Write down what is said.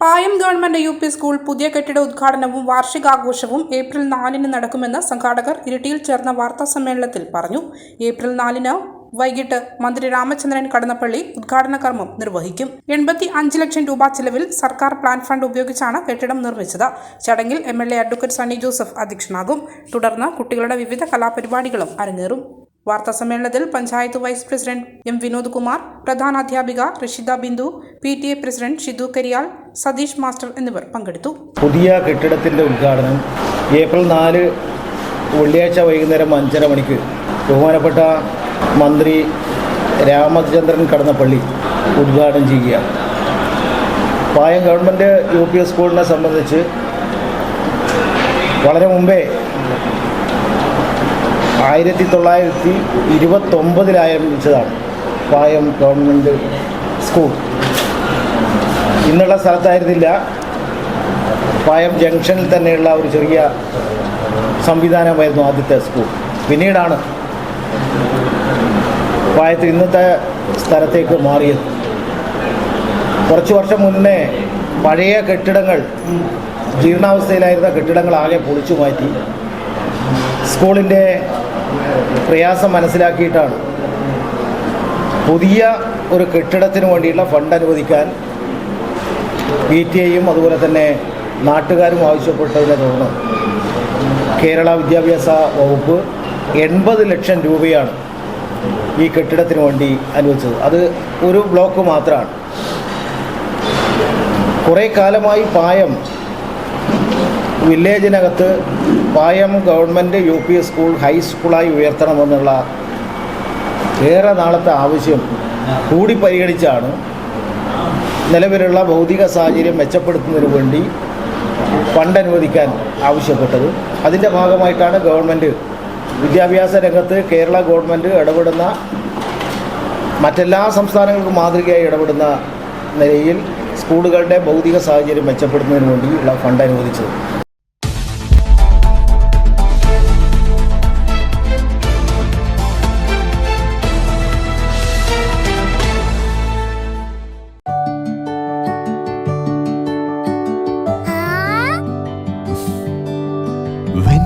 Payam government U P school പുതിയ കെട്ടിട ഉദ്ഘാടനവും വാർഷികാഘോഷവും ഏപ്രിൽ നാലിന് നടക്കുമെന്ന് സംഘാടകർ ഇരിട്ടിയിൽ ചേർന്ന വാർത്താ സമ്മേളനത്തിൽ പറഞ്ഞു. ഏപ്രിൽ നാലിന് വൈകിട്ട് മന്ത്രി രാമചന്ദ്രൻ കടന്നപ്പള്ളി ഉദ്ഘാടന കർമ്മം നിർവഹിക്കും. എൺപത്തി അഞ്ച് ലക്ഷം രൂപ ചെലവിൽ സർക്കാർ പ്ലാൻ ഫണ്ട് ഉപയോഗിച്ചാണ് കെട്ടിടം നിർമ്മിച്ചത്. ചടങ്ങിൽ M L A advocate Sunny Joseph അധ്യക്ഷനാകും. തുടർന്ന് കുട്ടികളുടെ വിവിധ കലാപരിപാടികളും അരങ്ങേറും. വാർത്താ സമ്മേളനത്തിൽ panchayat vice president M Vinod Kumar പ്രധാനാധ്യാപിക Rishitha Bindu P T A president Shidu Kariyal Satheesh master എന്നിവർ പങ്കെടുത്തു. പുതിയ കെട്ടിടത്തിന്റെ ഉദ്ഘാടനം ഏപ്രിൽ നാല് വെള്ളിയാഴ്ച വൈകുന്നേരം അഞ്ചര മണിക്ക്. ബഹുമാനപ്പെട്ട മന്ത്രി രാമചന്ദ്രൻ കടന്നപ്പള്ളി ഉദ്ഘാടനം ചെയ്യുക. Payam government U P S സ്കൂളിനെ സംബന്ധിച്ച് വളരെ മുമ്പേ ആയിരത്തി തൊള്ളായിരത്തി ഇരുപത്തൊമ്പതിൽ ആരംഭിച്ചതാണ് പായം ഗവൺമെന്റ് സ്കൂൾ. ഇന്നുള്ള സ്ഥലത്തായിരുന്നില്ല. പായം ജംഗ്ഷനിൽ തന്നെയുള്ള ഒരു ചെറിയ സംവിധാനമായിരുന്നു ആദ്യത്തെ സ്കൂൾ. പിന്നീടാണ് പായത്ത് ഇന്നത്തെ സ്ഥലത്തേക്ക് മാറിയത്. കുറച്ച് വർഷം മുന്നേ പഴയ കെട്ടിടങ്ങൾ ജീർണാവസ്ഥയിലായിരുന്ന കെട്ടിടങ്ങൾ ആകെ പൊളിച്ചു മാറ്റി. സ്കൂളിന്റെ പ്രയാസം മനസ്സിലാക്കിയിട്ടാണ്. പുതിയ ഒരു കെട്ടിടത്തിന് വേണ്ടിയുള്ള ഫണ്ട് അനുവദിക്കാൻ പി ടി ഐയും അതുപോലെ തന്നെ നാട്ടുകാരും ആവശ്യപ്പെട്ടതിനെ തുടർന്ന് കേരള വിദ്യാഭ്യാസ വകുപ്പ് എൺപത് ലക്ഷം രൂപയാണ് ഈ കെട്ടിടത്തിന് വേണ്ടി അനുവദിച്ചത്. അത് ഒരു ബ്ലോക്ക് മാത്രമാണ്. കുറേ കാലമായി Payam വില്ലേജിനകത്ത് Payam government U P school ഹൈസ്കൂളായി ഉയർത്തണമെന്നുള്ള ഏറെ നാളത്തെ ആവശ്യം കൂടി പരിഗണിച്ചാണ് നിലവിലുള്ള ഭൗതിക സാഹചര്യം മെച്ചപ്പെടുത്തുന്നതിന് വേണ്ടി ഫണ്ട് അനുവദിക്കാൻ ആവശ്യപ്പെട്ടത്. അതിന്റെ ഭാഗമായിട്ടാണ് ഗവൺമെന്റ് വിദ്യാഭ്യാസ രംഗത്ത് കേരള ഗവൺമെന്റ് ഇടപെടുന്ന മറ്റെല്ലാ സംസ്ഥാനങ്ങൾക്കും മാതൃകയായി ഇടപെടുന്ന നിലയിൽ സ്കൂളുകളുടെ ഭൗതിക സാഹചര്യം മെച്ചപ്പെടുത്തുന്നതിന് വേണ്ടിയുള്ള ഫണ്ട് അനുവദിച്ചത്.